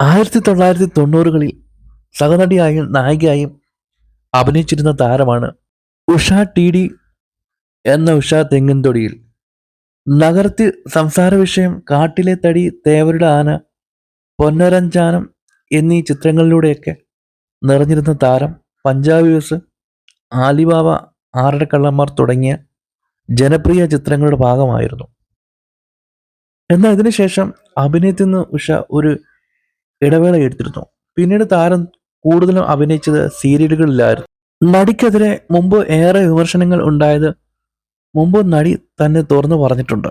ആയിരത്തി തൊള്ളായിരത്തി തൊണ്ണൂറുകളിൽ സഹനടിയായും നായികയായും അഭിനയിച്ചിരുന്ന താരമാണ് ഉഷ ടി ഡി എന്ന ഉഷ തെങ്ങിൻതൊടിയിൽ. നഗരത്തിൽ സംസാര വിഷയം കാട്ടിലെ തടി തേവരുടെ ആന പൊന്നരഞ്ചാനം എന്നീ ചിത്രങ്ങളിലൂടെയൊക്കെ നിറഞ്ഞിരുന്ന താരം പഞ്ചാബ് വ്യൂസ് ആലിബാബ ആറടക്കള്ളന്മാർ തുടങ്ങിയ ജനപ്രിയ ചിത്രങ്ങളുടെ ഭാഗമായിരുന്നു. എന്നാൽ ഇതിനുശേഷം അഭിനയത്തിൽ നിന്ന് ഉഷ ഒരു ഇടവേള എടുത്തിരുന്നു. പിന്നീട് താരം കൂടുതലും അഭിനയിച്ചത് സീരിയലുകളിലായിരുന്നു. നടിക്കെതിരെ മുമ്പ് ഏറെ വിമർശനങ്ങൾ ഉണ്ടായത് മുമ്പ് നടി തന്നെ തുറന്നു പറഞ്ഞിട്ടുണ്ട്.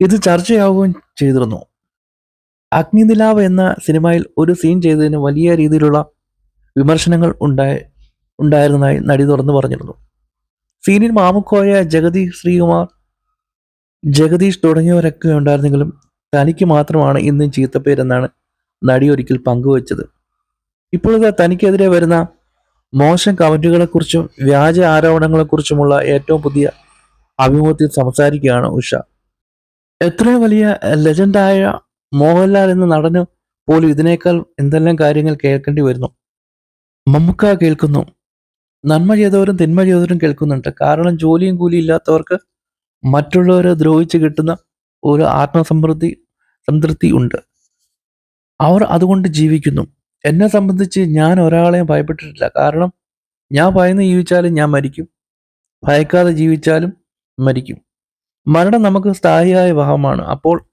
ഇത് ചർച്ചയാവുകയും ചെയ്തിരുന്നു. അഗ്നിനിലാവ് എന്ന സിനിമയിൽ ഒരു സീൻ ചെയ്തതിന് വലിയ രീതിയിലുള്ള വിമർശനങ്ങൾ ഉണ്ടായി ഉണ്ടായിരുന്നതായി നടി തുറന്നു പറഞ്ഞിരുന്നു. സീനിൽ മാമുക്കോയ ജഗതി ശ്രീകുമാർ ജഗദീഷ് തുടങ്ങിയവരൊക്കെ ഉണ്ടായിരുന്നെങ്കിലും തനിക്ക് മാത്രമാണ് ഇന്നും ചീത്തപ്പേരെന്നാണ് നടി ഒരിക്കൽ പങ്കുവച്ചത്. ഇപ്പോഴത്തെ തനിക്കെതിരെ വരുന്ന മോശം കമന്റുകളെക്കുറിച്ചും വ്യാജ ആരോപണങ്ങളെക്കുറിച്ചുമുള്ള ഏറ്റവും പുതിയ അഭിമുഖത്തിൽ സംസാരിക്കുകയാണ് ഉഷ. എത്ര വലിയ ലെജൻഡായ മോഹൻലാൽ എന്ന നടന് പോലും ഇതിനേക്കാൾ എന്തെല്ലാം കാര്യങ്ങൾ കേൾക്കേണ്ടി വരുന്നു? മമ്മുക്ക കേൾക്കുന്നു. നന്മ ചെയ്തവരും തിന്മ ചെയ്തവരും കേൾക്കുന്നുണ്ട്. കാരണം ജോലിയും കൂലിയും ഇല്ലാത്തവർക്ക് മറ്റുള്ളവരെ ദ്രോഹിച്ച് കിട്ടുന്ന ഒരു ആത്മസമൃദ്ധി സംതൃപ്തി ഉണ്ട്. അവർ അതുകൊണ്ട് ജീവിക്കുന്നു. എന്നെ സംബന്ധിച്ച് ഞാൻ ഒരാളെയും ഭയപ്പെട്ടിട്ടില്ല. കാരണം ഞാൻ ഭയന്ന് ജീവിച്ചാലും ഞാൻ മരിക്കും. ഭയക്കാതെ ജീവിച്ചാലും മരിക്കും. മരണം നമുക്ക് സ്ഥായിയായ ഭാവമാണ് അപ്പോൾ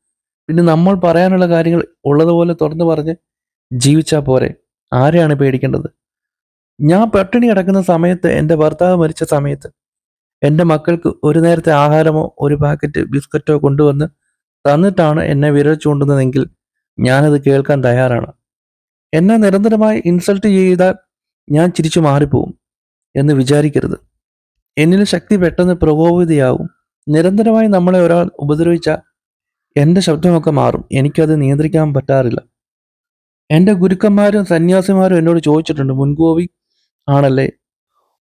പിന്നെ നമ്മൾ പറയാനുള്ള കാര്യങ്ങൾ ഉള്ളതുപോലെ തുറന്നു പറഞ്ഞ് ജീവിച്ചാൽ പോരെ. ആരെയാണ് പേടിക്കേണ്ടത്? ഞാൻ പട്ടിണി കിടക്കുന്ന സമയത്ത് എന്റെ ഭർത്താവ് മരിച്ച സമയത്ത് എന്റെ മക്കൾക്ക് ഒരു നേരത്തെ ആഹാരമോ ഒരു പാക്കറ്റ് ബിസ്ക്കറ്റോ കൊണ്ടുവന്ന് തന്നിട്ടാണ് എന്നെ വിരൽ ചൂണ്ടുന്നതെങ്കിൽ ഞാനത് കേൾക്കാൻ തയ്യാറാണ്. എന്നെ നിരന്തരമായി ഇൻസൾട്ട് ചെയ്താൽ ഞാൻ ചിരിച്ചു മാറിപ്പോവും എന്ന് വിചാരിക്കരുത്. എന്നിൽ ശക്തി പെട്ടെന്ന് പ്രകോപിതയാവും. നിരന്തരമായി നമ്മളെ ഒരാൾ ഉപദ്രവിച്ചാൽ എന്റെ ശബ്ദമൊക്കെ മാറും. എനിക്കത് നിയന്ത്രിക്കാൻ പറ്റാറില്ല. എന്റെ ഗുരുക്കന്മാരും സന്യാസിമാരും എന്നോട് ചോദിച്ചിട്ടുണ്ട് മുൻകോപി ആണല്ലേ?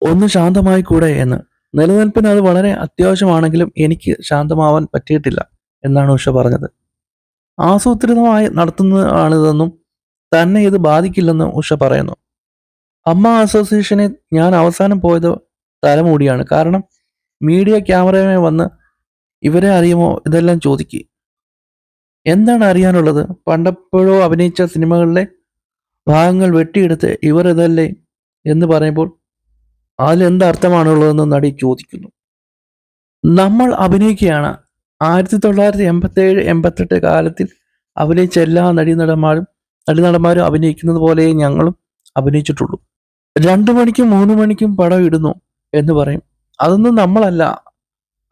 ഒന്ന് ശാന്തമായി കൂടെ എന്ന്. നിലനിൽപ്പിന് അത് വളരെ അത്യാവശ്യമാണെങ്കിലും എനിക്ക് ശാന്തമാവാൻ പറ്റിയിട്ടില്ല എന്നാണ് ഉഷ പറഞ്ഞത്. ആസൂത്രിതമായി നടത്തുന്നതാണിതെന്നും തന്നെ ഇത് ബാധിക്കില്ലെന്നും ഉഷ പറയുന്നു. അമ്മ അസോസിയേഷനെ ഞാൻ അവസാനം പോയത് തലമൂടിയാണ്. കാരണം മീഡിയ ക്യാമറയുമായി വന്ന് ഇവരെ അറിയുമോ ഇതെല്ലാം ചോദിക്കുക എന്താണ് അറിയാനുള്ളത്? പണ്ടപ്പോഴോ അഭിനയിച്ച സിനിമകളിലെ ഭാഗങ്ങൾ വെട്ടിയെടുത്ത് ഇവർ ഇതല്ലേ എന്ന് പറയുമ്പോൾ അതിൽ എന്ത് അർത്ഥമാണുള്ളതെന്ന് നടി ചോദിക്കുന്നു. നമ്മൾ അഭിനയിക്കുകയാണ്. ആയിരത്തി തൊള്ളായിരത്തി എൺപത്തി ഏഴ് എൺപത്തെട്ട് കാലത്തിൽ അഭിനയിച്ച എല്ലാ നടീനടന്മാരും നടീനടന്മാരും അഭിനയിക്കുന്നത് പോലെ ഞങ്ങളും അഭിനയിച്ചിട്ടുള്ളൂ. രണ്ടു മണിക്കും മൂന്ന് മണിക്കും പടം ഇടുന്നു എന്ന് പറയും. അതൊന്നും നമ്മളല്ല.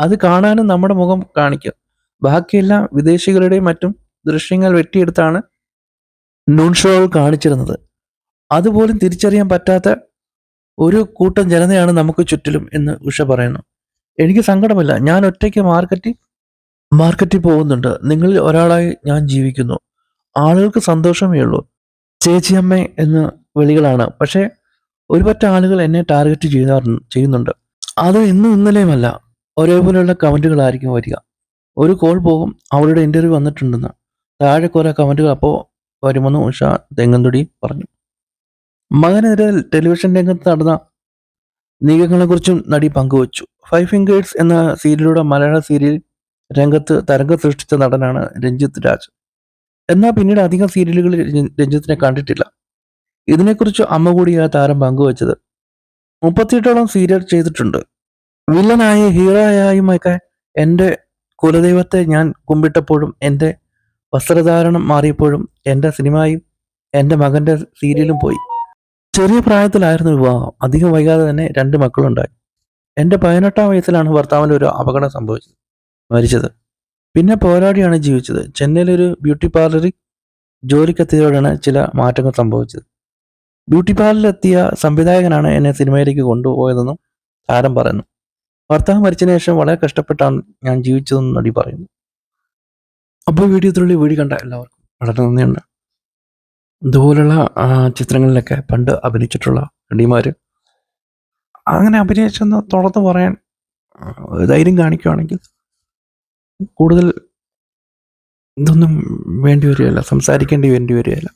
അത് കാണാനും നമ്മുടെ മുഖം കാണിക്കും. ബാക്കിയെല്ലാം വിദേശികളുടെയും മറ്റും ദൃശ്യങ്ങൾ വെട്ടിയെടുത്താണ് നൂൺ ഷോകൾ കാണിച്ചിരുന്നത്. അതുപോലും തിരിച്ചറിയാൻ പറ്റാത്ത ഒരു കൂട്ടം ജനതയാണ് നമുക്ക് ചുറ്റിലും എന്ന് ഉഷ പറയുന്നു. എനിക്ക് സങ്കടമില്ല. ഞാൻ ഒറ്റയ്ക്ക് മാർക്കറ്റിൽ മാർക്കറ്റിൽ പോകുന്നുണ്ട്. നിങ്ങളിൽ ഒരാളായി ഞാൻ ജീവിക്കുന്നു. ആളുകൾക്ക് സന്തോഷമേ ഉള്ളൂ. ചേച്ചിയമ്മ എന്ന് വിളികളാണ്. പക്ഷേ ഒരുപറ്റ ആളുകൾ എന്നെ ടാർഗറ്റ് ചെയ്യാറ് ചെയ്യുന്നുണ്ട്. അത് ഇന്നും ഇന്നലെയുമല്ല. ഒരേപോലെയുള്ള കമന്റുകളായിരിക്കും വരിക. ഒരു കോൾ പോകും അവളുടെ ഇന്റർവ്യൂ വന്നിട്ടുണ്ടെന്ന്. താഴെ കുറേ കമന്റുകൾ അപ്പോൾ വരുമെന്ന് ഉഷ തെങ്ങന്തുടി പറഞ്ഞു. മകനെതിരെ ടെലിവിഷൻ രംഗത്ത് നടന്ന നീക്കങ്ങളെക്കുറിച്ചും നടി പങ്കുവച്ചു. ഫൈവ് ഫിംഗേഴ്സ് എന്ന സീരിയലിലൂടെ മലയാള സീരിയൽ രംഗത്ത് തരംഗം സൃഷ്ടിച്ച നടനാണ് രഞ്ജിത്ത് രാജ്. എന്നാൽ പിന്നീട് അധികം സീരിയലുകളിൽ രഞ്ജിത്തിനെ കണ്ടിട്ടില്ല. ഇതിനെക്കുറിച്ച് അമ്മ കൂടിയാണ് താരം പങ്കുവച്ചത്. മുപ്പത്തിയെട്ടോളം സീരിയൽ ചെയ്തിട്ടുണ്ട്. വില്ലനായ ഹീറോയായുമൊക്കെ എന്റെ കുലദൈവത്തെ ഞാൻ കുമ്പിട്ടപ്പോഴും എന്റെ വസ്ത്രധാരണം മാറിയപ്പോഴും എന്റെ സിനിമയും എന്റെ മകന്റെ സീരിയലും പോയി. ചെറിയ പ്രായത്തിലായിരുന്നു വിവാഹം. അധികം വൈകാതെ തന്നെ രണ്ട് മക്കളുണ്ടായി. എന്റെ പതിനെട്ടാം വയസ്സിലാണ് ഭർത്താവിന്റെ ഒരു അപകടം സംഭവിച്ചത്. മരിച്ചത്. പിന്നെ പോരാടിയാണ് ജീവിച്ചത്. ചെന്നൈയിലൊരു ബ്യൂട്ടി പാർലറിൽ ജോലിക്കെത്തിയതോടെയാണ് ചില മാറ്റങ്ങൾ സംഭവിച്ചത്. ബ്യൂട്ടി പാർലറിലെത്തിയ സംവിധായകനാണ് എന്നെ സിനിമയിലേക്ക് കൊണ്ടുപോയതെന്നും താരം പറയുന്നു. ഭർത്താവ് മരിച്ചതിന് ശേഷം വളരെ കഷ്ടപ്പെട്ടാണ് ഞാൻ ജീവിച്ചതെന്നും നടി പറയുന്നു. അപ്പോൾ വീഡിയോ ഇതിലുള്ള വീഡിയോ കണ്ട എല്ലാവർക്കും വളരെ നന്ദിയുണ്ട്. ഇതുപോലുള്ള ചിത്രങ്ങളിലൊക്കെ പണ്ട് അഭിനയിച്ചിട്ടുള്ള നടിമാർ അങ്ങനെ അഭിനയിച്ചെന്ന് തുറന്നു പറയാൻ ധൈര്യം കാണിക്കുകയാണെങ്കിൽ കൂടുതൽ ഇതൊന്നും വേണ്ടി വരികയില്ല. സംസാരിക്കേണ്ടി വേണ്ടി വരികയില്ല.